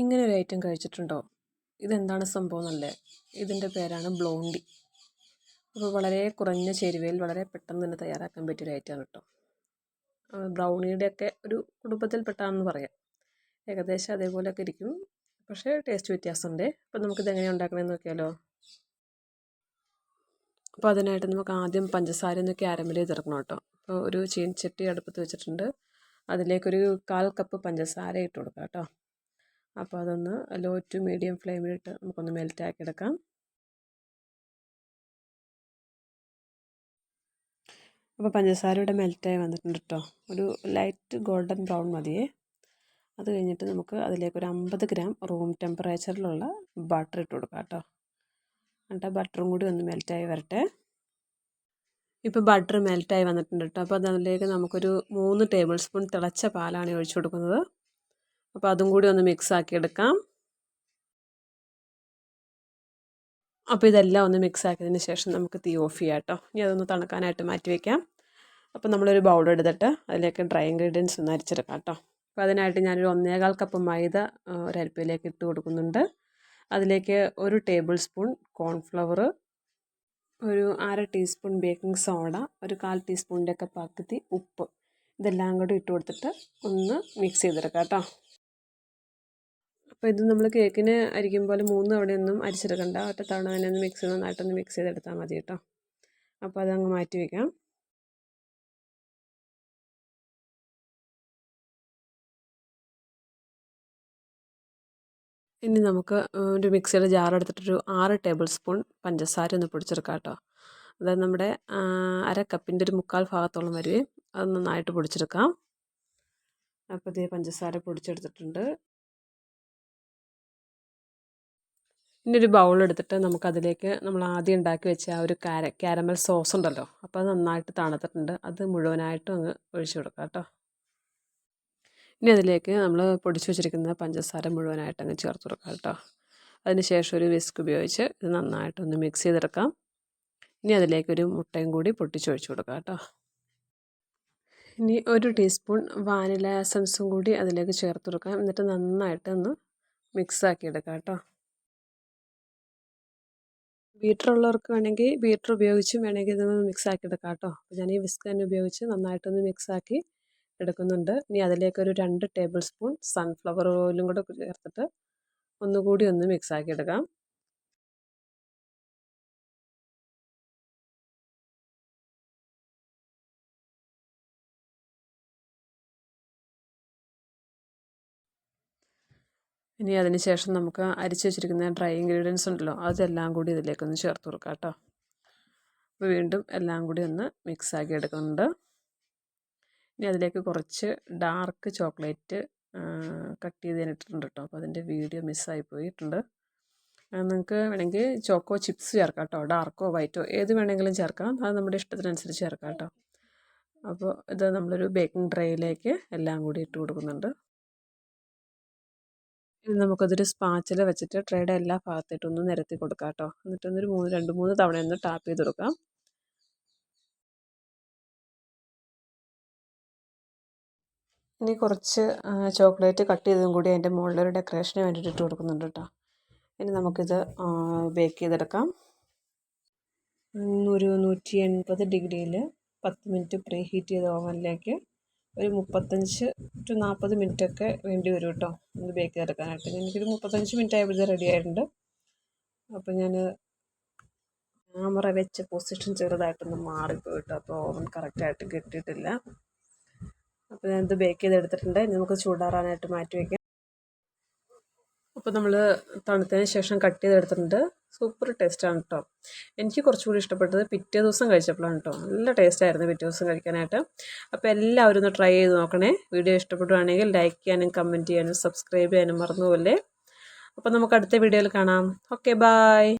ഇങ്ങനെ ഒരു ഐറ്റം കഴിച്ചിട്ടുണ്ടോ? ഇതെന്താണ് സംഭവം എന്നല്ലേ ഇതിന്റെ പേരാണ് ബ്ലോണ്ടി. അപ്പോൾ വളരെ കുറഞ്ഞ ചേരുവയിൽ വളരെ പെട്ടെന്ന് തന്നെ തയ്യാറാക്കാൻ പറ്റിയൊരു ഐറ്റമാണ് കേട്ടോ. ബ്രൗണിയുടെയൊക്കെ ഒരു കുടുംബത്തിൽപ്പെട്ടാണെന്ന് പറയാം. ഏകദേശം അതേപോലെയൊക്കെ ഇരിക്കും. പക്ഷേ ടേസ്റ്റ് വ്യത്യാസമുണ്ട്. അപ്പോൾ നമുക്കിത് എങ്ങനെ ഉണ്ടാക്കണമെന്ന് നോക്കിയാലോ? അപ്പോൾ അതിനായിട്ട് നമുക്ക് ആദ്യം പഞ്ചസാര ഒന്ന് ക്യാരമൽ ചെയ്തെടുക്കണം കേട്ടോ. അപ്പോൾ ഒരു ചീൻചട്ടി അടുപ്പത്ത് വെച്ചിട്ടുണ്ട്. അതിലേക്കൊരു കാൽ കപ്പ് പഞ്ചസാര ഇട്ട് കൊടുക്കാം കേട്ടോ. അപ്പോൾ അതൊന്ന് ലോ ടു മീഡിയം ഫ്ലെയിമിലിട്ട് നമുക്കൊന്ന് മെൽറ്റാക്കി എടുക്കാം. അപ്പോൾ പഞ്ചസാര ഇവിടെ മെൽറ്റായി വന്നിട്ടുണ്ട് കേട്ടോ ഒരു ലൈറ്റ് ഗോൾഡൻ ബ്രൗൺ മതിയേ. അത് കഴിഞ്ഞിട്ട് നമുക്ക് അതിലേക്ക് ഒരു അമ്പത് ഗ്രാം റൂം ടെമ്പറേച്ചറിലുള്ള ബട്ടർ ഇട്ട് കൊടുക്കാം കേട്ടോ എന്നിട്ട് ബട്ടറും കൂടി ഒന്ന് മെൽറ്റായി വരട്ടെ. ഇപ്പോൾ ബട്ടർ മെൽറ്റായി വന്നിട്ടുണ്ട് കേട്ടോ അപ്പോൾ അതിലേക്ക് നമുക്കൊരു മൂന്ന് ടേബിൾ സ്പൂൺ തിളച്ച പാലാണ് ഒഴിച്ചു കൊടുക്കുന്നത്. അപ്പോൾ അതും കൂടി ഒന്ന് മിക്സ് ആക്കി എടുക്കാം. അപ്പോൾ ഇതെല്ലാം ഒന്ന് മിക്സ് ആക്കിയതിന് ശേഷം നമുക്ക് തീ ഓഫ് ചെയ്യാം കേട്ടോ ഇനി അതൊന്ന് തണുക്കാനായിട്ട് മാറ്റി വയ്ക്കാം അപ്പോൾ നമ്മളൊരു ബൗൾ എടുത്തിട്ട് അതിലേക്ക് ഡ്രൈ ഇൻഗ്രീഡിയൻസ് ഒന്ന് അരിച്ചെടുക്കാം കേട്ടോ അപ്പോൾ അതിനായിട്ട് ഞാനൊരു ഒന്നേകാൽ കപ്പ് മൈദ ഒരു അരിപ്പയിലേക്ക് ഇട്ട് കൊടുക്കുന്നുണ്ട്. അതിലേക്ക് ഒരു ടേബിൾ സ്പൂൺ കോൺഫ്ലവർ ഒരു അര ടീസ്പൂൺ ബേക്കിംഗ് സോഡ ഒരു കാൽ ടീസ്പൂണിന്റെയൊക്കെ പകുതി ഉപ്പ്. ഇതെല്ലാം കൂടി ഇട്ട് കൊടുത്തിട്ട് ഒന്ന് മിക്സ് ചെയ്തെടുക്കാം കേട്ടോ അപ്പോൾ ഇത് നമ്മൾ കേക്കിന് അരിക്കും പോലെ മൂന്ന് തവണയൊന്നും അരിച്ചെടുക്കണ്ട. ഒറ്റ തവണ തന്നെ ഒന്ന് മിക്സ് നന്നായിട്ടൊന്ന് മിക്സ് ചെയ്തെടുത്താൽ മതി കേട്ടോ. അപ്പോൾ അതങ്ങ് മാറ്റി വയ്ക്കാം ഇനി നമുക്ക് ഒരു മിക്സിയുടെ ജാർ എടുത്തിട്ടൊരു ആറ് ടേബിൾ സ്പൂൺ പഞ്ചസാര ഒന്ന് പൊടിച്ചെടുക്കാം കേട്ടോ. അതായത് നമ്മുടെ അര കപ്പിന്റെ ഒരു മുക്കാൽ ഭാഗത്തോളം വരുവേ അത് നന്നായിട്ട് പൊടിച്ചെടുക്കാം. അപ്പോൾ ഇതേ പഞ്ചസാര പൊടിച്ചെടുത്തിട്ടുണ്ട്. ഇനി ഒരു ബൗൾ എടുത്തിട്ട് നമുക്കതിലേക്ക് നമ്മൾ ആദ്യം ഉണ്ടാക്കി വെച്ച ആ ഒരു കാര കാരമൽ സോസ് ഉണ്ടല്ലോ. അപ്പോൾ അത് നന്നായിട്ട് തണുത്തിട്ടുണ്ട്. അത് മുഴുവനായിട്ടും അങ്ങ് ഒഴിച്ചു കൊടുക്കുക കേട്ടോ. ഇനി അതിലേക്ക് നമ്മൾ പൊടിച്ചു വെച്ചിരിക്കുന്ന പഞ്ചസാര മുഴുവനായിട്ട് അങ്ങ് ചേർത്ത് കൊടുക്കുക കേട്ടോ. അതിന് ശേഷം ഒരു വിസ്ക് ഉപയോഗിച്ച് ഇത് നന്നായിട്ടൊന്ന് മിക്സ് ചെയ്തെടുക്കാം. ഇനി അതിലേക്ക് ഒരു മുട്ടയും കൂടി പൊട്ടിച്ചൊഴിച്ചു കൊടുക്കുക കേട്ടോ. ഇനി ഒരു ടീസ്പൂൺ വാനില എസൻസും കൂടി അതിലേക്ക് ചേർത്ത് കൊടുക്കാം. എന്നിട്ട് നന്നായിട്ട് ഒന്ന് മിക്സ് ആക്കി എടുക്കാം കേട്ടോ. ബീറ്റർ ഉള്ളവർക്ക് വേണമെങ്കിൽ ബീറ്റർ ഉപയോഗിച്ചും വേണമെങ്കിൽ ഇതൊന്ന് മിക്സ് ആക്കി എടുക്കാം കേട്ടോ. അപ്പോൾ ഞാൻ ഈ വിസ്ക് തന്നെ ഉപയോഗിച്ച് നന്നായിട്ടൊന്ന് മിക്സ് ആക്കി എടുക്കുന്നുണ്ട്. ഇനി അതിലേക്ക് ഒരു രണ്ട് ടേബിൾ സ്പൂൺ സൺഫ്ലവർ ഓയിലും കൂടെ ചേർത്തിട്ട് ഒന്നുകൂടി ഒന്ന് മിക്സ് ആക്കി എടുക്കാം ഇനി അതിന് ശേഷം നമുക്ക് അരിച്ച് വെച്ചിരിക്കുന്ന ഡ്രൈ ഇൻഗ്രീഡിയൻസ് ഉണ്ടല്ലോ അതെല്ലാം കൂടി ഇതിലേക്കൊന്ന് ചേർത്ത് കൊടുക്കാം കേട്ടോ. അപ്പോൾ വീണ്ടും എല്ലാം കൂടി ഒന്ന് മിക്സ് ആക്കി എടുക്കുന്നുണ്ട്. ഇനി അതിലേക്ക് കുറച്ച് ഡാർക്ക് ചോക്ലേറ്റ് കട്ട് ചെയ്ത് തന്നിട്ടുണ്ട് കേട്ടോ. അപ്പോൾ അതിന്റെ വീഡിയോ മിസ്സായി പോയിട്ടുണ്ട്. നിങ്ങൾക്ക് വേണമെങ്കിൽ ചോക്കോ ചിപ്സ് ചേർക്കാം കേട്ടോ. ഡാർക്കോ വൈറ്റോ ഏത് വേണമെങ്കിലും ചേർക്കാം. അത് നമ്മുടെ ഇഷ്ടത്തിനനുസരിച്ച് ചേർക്കാം കേട്ടോ. അപ്പോൾ ഇത് നമ്മളൊരു ബേക്കിംഗ് ട്രേയിലേക്ക് എല്ലാം കൂടി ഇട്ട് കൊടുക്കുന്നുണ്ട്. ഇനി നമുക്കതൊരു സ്പാച്ചില വെച്ചിട്ട് ട്രേയുടെ എല്ലാ ഭാഗത്തായിട്ടൊന്ന് നിരത്തി കൊടുക്കാം കേട്ടോ എന്നിട്ടൊന്നൊരു മൂന്ന് രണ്ട് മൂന്ന് തവണ ഒന്ന് ടാപ്പ് ചെയ്ത് കൊടുക്കാം. ഇനി കുറച്ച് ചോക്ലേറ്റ് കട്ട് ചെയ്തതും കൂടി അതിന്റെ മുകളിലൊരു ഡെക്കറേഷന് വേണ്ടിയിട്ട് ഇട്ട് കൊടുക്കുന്നുണ്ട് കേട്ടോ. ഇനി നമുക്കിത് ബേക്ക് ചെയ്തെടുക്കാം. ഒരു നൂറ്റി എൺപത് ഡിഗ്രിയിൽ പത്ത് മിനിറ്റ് പ്രീ ഹീറ്റ് ചെയ്ത ഓവനിലേക്ക് ഒരു മുപ്പത്തഞ്ച് ടു നാൽപ്പത് മിനിറ്റൊക്കെ വേണ്ടി വരും കേട്ടോ. ഒന്ന് ബേക്ക് ചെയ്തെടുക്കാനായിട്ട്. എനിക്കൊരു മുപ്പത്തഞ്ച് മിനിറ്റ് ആയപ്പോൾ ഇത് റെഡി ആയിട്ടുണ്ട്. അപ്പോൾ ഞാൻ ക്യാമറ വെച്ച പൊസിഷൻ ചെറുതായിട്ടൊന്ന് മാറിപ്പോയി കേട്ടോ. അപ്പോൾ ഓവൻ കറക്റ്റായിട്ട് കിട്ടിയിട്ടില്ല. അപ്പോൾ ഞാനിത് ബേക്ക് ചെയ്തെടുത്തിട്ടുണ്ട്. ഇനി നമുക്ക് ചൂടാറാനായിട്ട് മാറ്റി വയ്ക്കാം അപ്പോൾ നമ്മൾ തണുത്തതിന് ശേഷം കട്ട് ചെയ്തെടുത്തിട്ടുണ്ട്. സൂപ്പർ ടേസ്റ്റാണ് കേട്ടോ എനിക്ക് കുറച്ചുകൂടി ഇഷ്ടപ്പെട്ടത് പിറ്റേ ദിവസം കഴിച്ചപ്പോഴാണ് കേട്ടോ നല്ല ടേസ്റ്റായിരുന്നു പിറ്റേ ദിവസം കഴിക്കാനായിട്ട്. അപ്പോൾ എല്ലാവരും ഒന്ന് ട്രൈ ചെയ്ത് നോക്കണേ. വീഡിയോ ഇഷ്ടപ്പെടുവാണെങ്കിൽ ലൈക്ക് ചെയ്യാനും കമന്റ് ചെയ്യാനും സബ്സ്ക്രൈബ് ചെയ്യാനും മറന്നുപോലെ അപ്പോൾ നമുക്ക് അടുത്ത വീഡിയോയിൽ കാണാം. Okay bye